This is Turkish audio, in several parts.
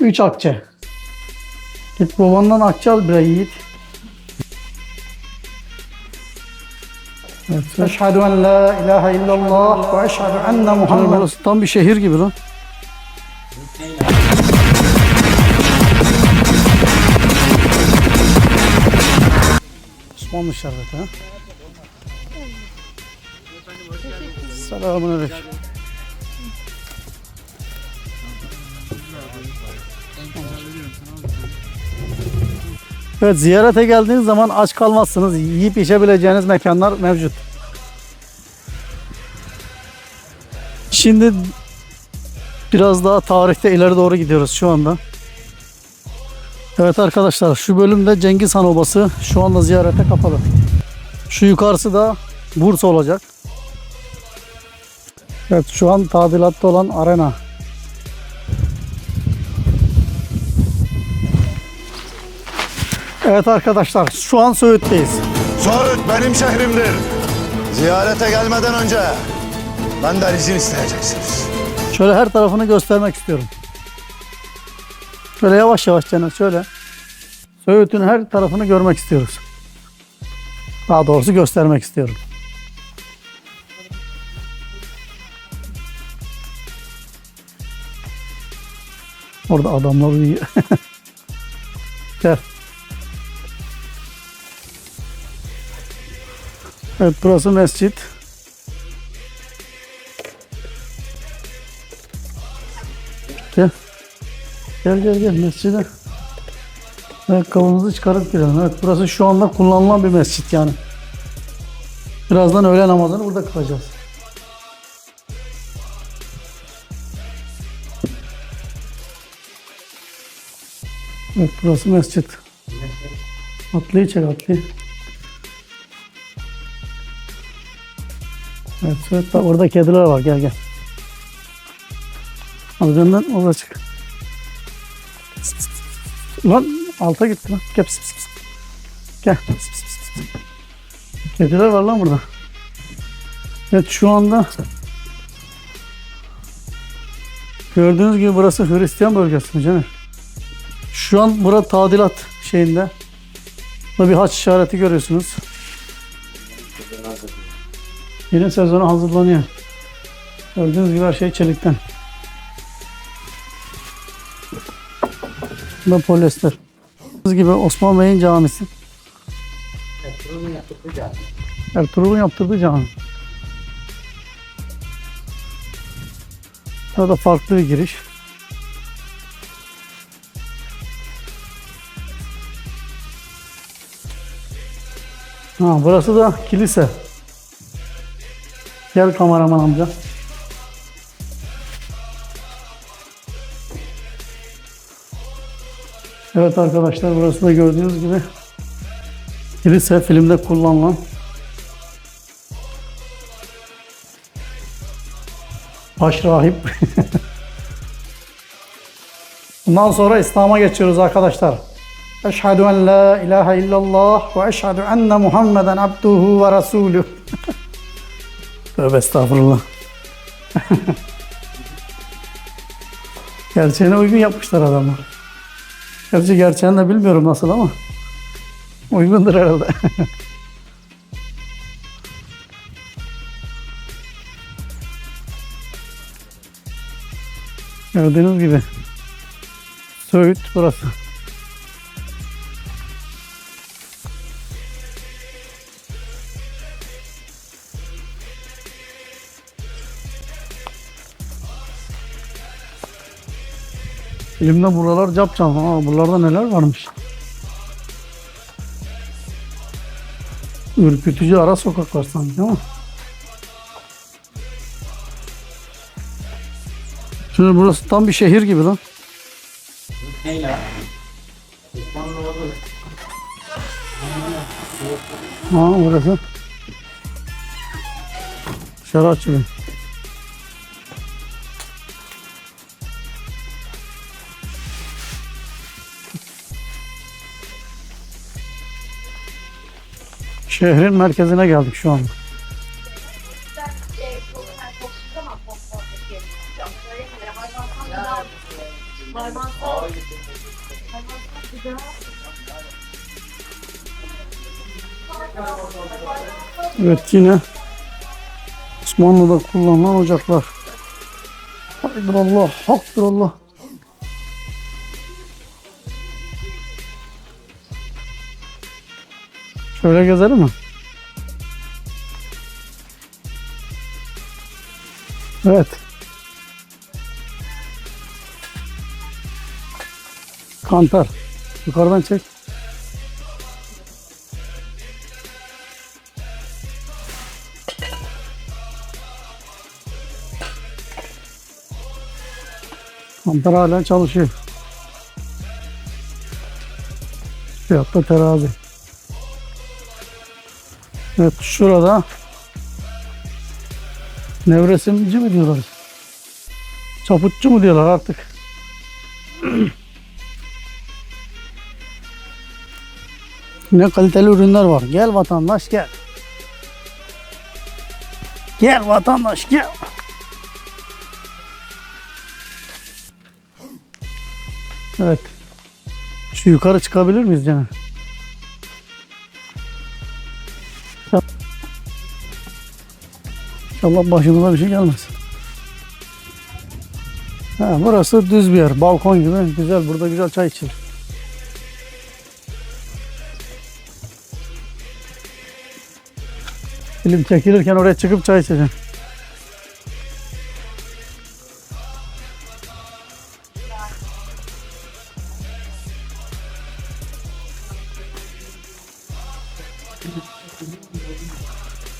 Üç akçe. Git babandan akçe al bre yiğit. Evet. Eşhedü en la ilahe illallah ve eşhedü enne Muhammed. Burası tam bir şehir gibi lan. Osmanlı şerbeti ha. Selamun aleyküm. Evet ziyarete geldiğiniz zaman aç kalmazsınız. Yiyip içebileceğiniz mekanlar mevcut. Şimdi biraz daha tarihte ileri doğru gidiyoruz şu anda. Evet arkadaşlar şu bölümde Cengiz Han Obası şu anda ziyarete kapalı. Şu yukarısı da Bursa olacak. Evet şu an tadilatta olan arena. Evet arkadaşlar şu an Söğüt'teyiz. Söğüt benim şehrimdir. Ziyarete gelmeden önce benden izin isteyeceksiniz. Şöyle her tarafını göstermek istiyorum. Şöyle yavaş yavaş Cennet şöyle. Söğüt'ün her tarafını görmek istiyoruz. Daha doğrusu göstermek istiyorum. Orada adamlar uyuyor. Gel. Evet burası mescit. Gel. Gel gel gel mescide. Ayakkabımızı çıkarıp girelim. Evet burası şu anda kullanılan bir mescit yani. Birazdan öğle namazını burada kılacağız. Evet burası mescit. Atlıyı çek. Evet, evet bak orada kediler var gel gel. Al benden orada çık. Lan alta gitti lan. Gel. Gel. Kediler var lan burada. Evet şu anda gördüğünüz gibi burası Hristiyan bölgesi mi Caner? Şu an burada tadilat şeyinde. Burada bir haç işareti görüyorsunuz. Yeni sezonu hazırlanıyor. Gördüğünüz gibi her şey çelikten. Bu polyester. Gördüğünüz gibi Osman Bey'in camisi. Ertuğrul'un yaptırdığı cami. Burada farklı bir giriş. Ha, burası da kilise. Gel kameraman amca. Evet arkadaşlar burası da gördüğünüz gibi kilise filmde kullanılan baş rahip. Bundan sonra İslam'a geçiyoruz arkadaşlar. Eşhedü en la ilahe illallah ve eşhedü enne Muhammeden abduhu ve resulüh. Tövbe estağfurullah. Gerçeğine uygun yapmışlar adamlar. Gerçi gerçeğini de bilmiyorum nasıl ama uygundur herhalde. Gördüğünüz gibi Söğüt burası. Elimde buralar capcam. Aa, buralarda neler varmış. Ürkütücü ara sokaklar sanki ama. Şimdi burası tam bir şehir gibi lan. Ha burası. Dışarı açılıyor. Şehrin merkezine geldik şu anda. Evet yine Osmanlı'da kullanılan ocaklar. Haydır Allah, haktır Allah. Şöyle gezelim mi? Evet. Kantar. Yukarıdan çek. Kantar hala çalışıyor. Fiyatta terazi. Evet şurada nevresimci mi diyorlar? Çaputçu mu diyorlar artık? ne kaliteli ürünler var. Gel vatandaş gel. Gel vatandaş gel. Evet. Şu yukarı çıkabilir miyiz canım? İnşallah başımıza bir şey gelmez. Ha, burası düz bir yer. Balkon gibi. Güzel. Burada güzel çay içilir. Film çekilirken oraya çıkıp çay içeceğim.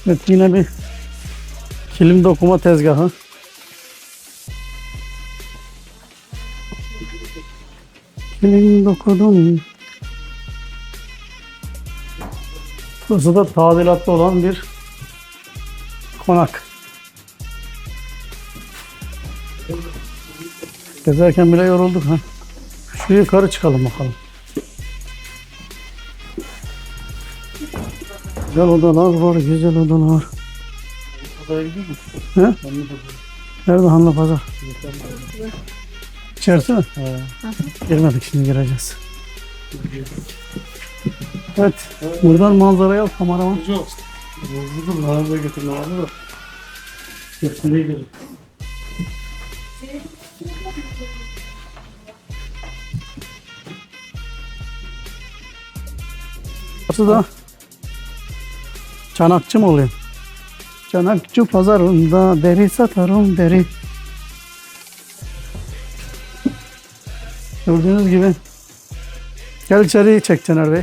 Evet yine bir kilim dokuma tezgahı. Kilim dokudum. Burası da tadilatta olan bir konak. Gezerken bile yorulduk ha. Şu yukarı çıkalım bakalım. Güzel odalar var, güzel odalar. He? Nerede Hanlı Pazar? İçerisi mi? Girmedik şimdi gireceğiz. Evet. Buradan manzarayı al kameraman. Yok. Bozdurum. Arabaya getirdim abi da. Götürmeye gidelim. Burası da Çanakçı mı oluyor? Çanakçı pazarında deri satarım deri. Gördüğünüz gibi. Gel içeriye çek Caner Bey.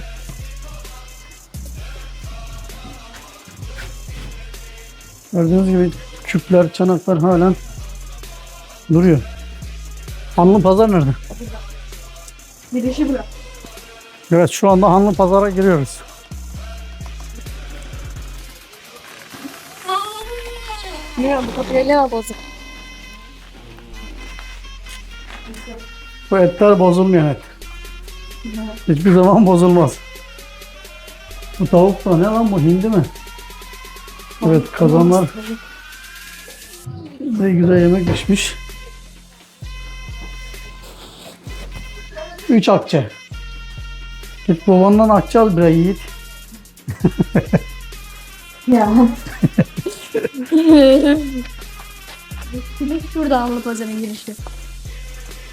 Gördüğünüz gibi küpler, çanaklar halen duruyor. Hanlı pazar nerede? Girişi bırak. Evet şu anda Hanlı pazara giriyoruz. Bilmiyorum bu kapıyla ne bozuk. Bu etler bozulmuyor et. Hiçbir zaman bozulmaz. Bu tavuk da ne lan bu hindi mi? Evet kazanlar ne güzel yemek pişmiş. Üç akçe. Git babandan akçe al bre yiğit. Ya. Girişi şurada Anlı Pazarı'nın girişi.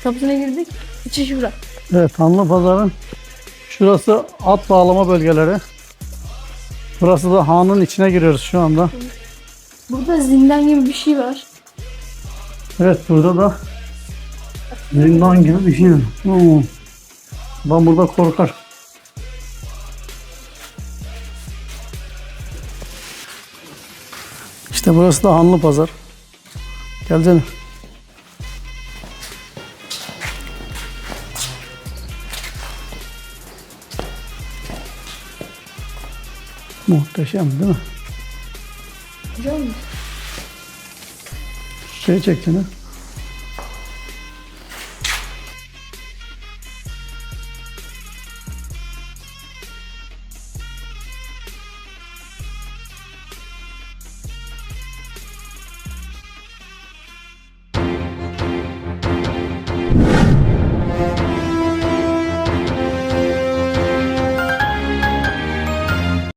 Kapısına girdik. İçi şurada. Evet Hanlı Pazar'ın şurası at bağlama bölgeleri. Burası da hanın içine giriyoruz şu anda. Burada zindan gibi bir şey var. Evet burada da zindan gibi bir şey. var. Hmm. Ben burada korkar. İşte burası da Hanlı Pazar. Gel canım. Muhteşem değil mi? Biliyor musun? Şey çek canım.